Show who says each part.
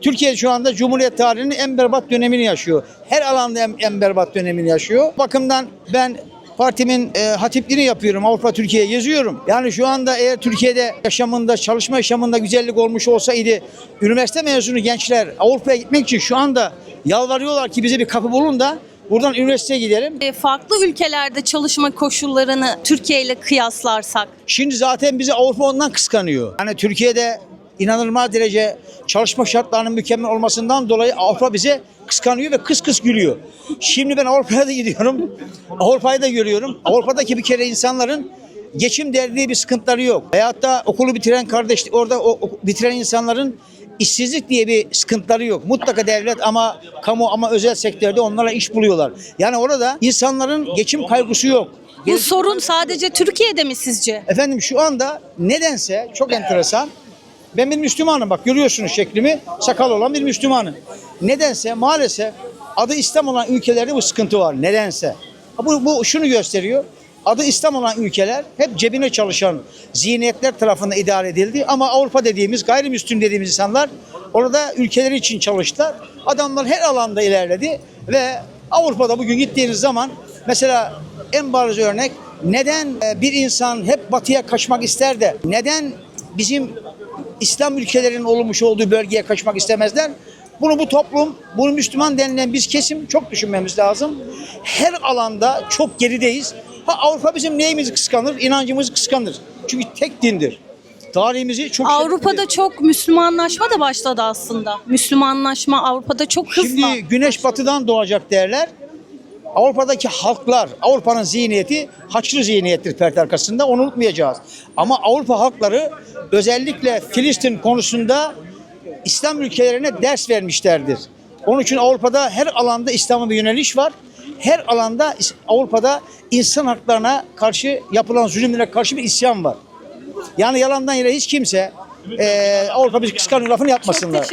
Speaker 1: Türkiye şu anda Cumhuriyet tarihinin en berbat dönemini yaşıyor. Her alanda en, en berbat dönemini yaşıyor. Bakımdan ben partimin e, hatipliğini yapıyorum. Avrupa Türkiye'ye geziyorum. Yani şu anda eğer Türkiye'de yaşamında, çalışma yaşamında güzellik olmuş olsaydı üniversite mezunu gençler Avrupa'ya gitmek için şu anda yalvarıyorlar ki bize bir kapı bulun da buradan üniversiteye gidelim.
Speaker 2: E, Farklı ülkelerde çalışma koşullarını Türkiye ile kıyaslarsak
Speaker 1: Şimdi zaten bizi Avrupa ondan kıskanıyor. Hani Türkiye'de inanılmaz derece çalışma şartlarının mükemmel olmasından dolayı Avrupa bize kıskanıyor ve kıs kıs gülüyor. Şimdi ben Avrupa'ya da gidiyorum. Avrupa'yı da görüyorum. Avrupa'daki bir kere insanların geçim derdi bir sıkıntıları yok. Da okulu bitiren kardeş orada o, o- bitiren insanların işsizlik diye bir sıkıntıları yok. Mutlaka devlet ama kamu ama özel sektörde onlara iş buluyorlar. Yani orada insanların geçim kaygısı yok.
Speaker 2: bu sorun sadece Türkiye'de mi sizce?
Speaker 1: Efendim şu anda nedense çok enteresan. Ben bir Müslümanım bak görüyorsunuz şeklimi. Sakal olan bir Müslümanım. Nedense maalesef adı İslam olan ülkelerde bu sıkıntı var. Nedense. Bu, bu şunu gösteriyor. Adı İslam olan ülkeler hep cebine çalışan zihniyetler tarafından idare edildi. Ama Avrupa dediğimiz, gayrimüslim dediğimiz insanlar orada ülkeleri için çalıştılar. Adamlar her alanda ilerledi ve Avrupa'da bugün gittiğiniz zaman mesela en bariz örnek neden e, bir insan hep batıya kaçmak ister de neden bizim İslam ülkelerinin olmuş olduğu bölgeye kaçmak istemezler? Bunu bu toplum, bunu Müslüman denilen biz kesim çok düşünmemiz lazım. Her alanda çok gerideyiz. Ha Avrupa bizim neyimizi kıskanır? İnancımızı kıskanır. Çünkü tek dindir. Tarihimizi çok
Speaker 2: Avrupa'da çok Müslümanlaşma da başladı aslında. Müslümanlaşma Avrupa'da çok hızla.
Speaker 1: Şimdi güneş batıdan doğacak derler. Avrupa'daki halklar, Avrupa'nın zihniyeti Haçlı zihniyettir perde arkasında onu unutmayacağız. Ama Avrupa halkları özellikle Filistin konusunda İslam ülkelerine ders vermişlerdir. Onun için Avrupa'da her alanda İslam'a bir yöneliş var. Her alanda Avrupa'da insan haklarına karşı yapılan zulümlere karşı bir isyan var. Yani yalandan yere hiç kimse eee Avrupa bizi kıskanıyor lafını yapmasınlar.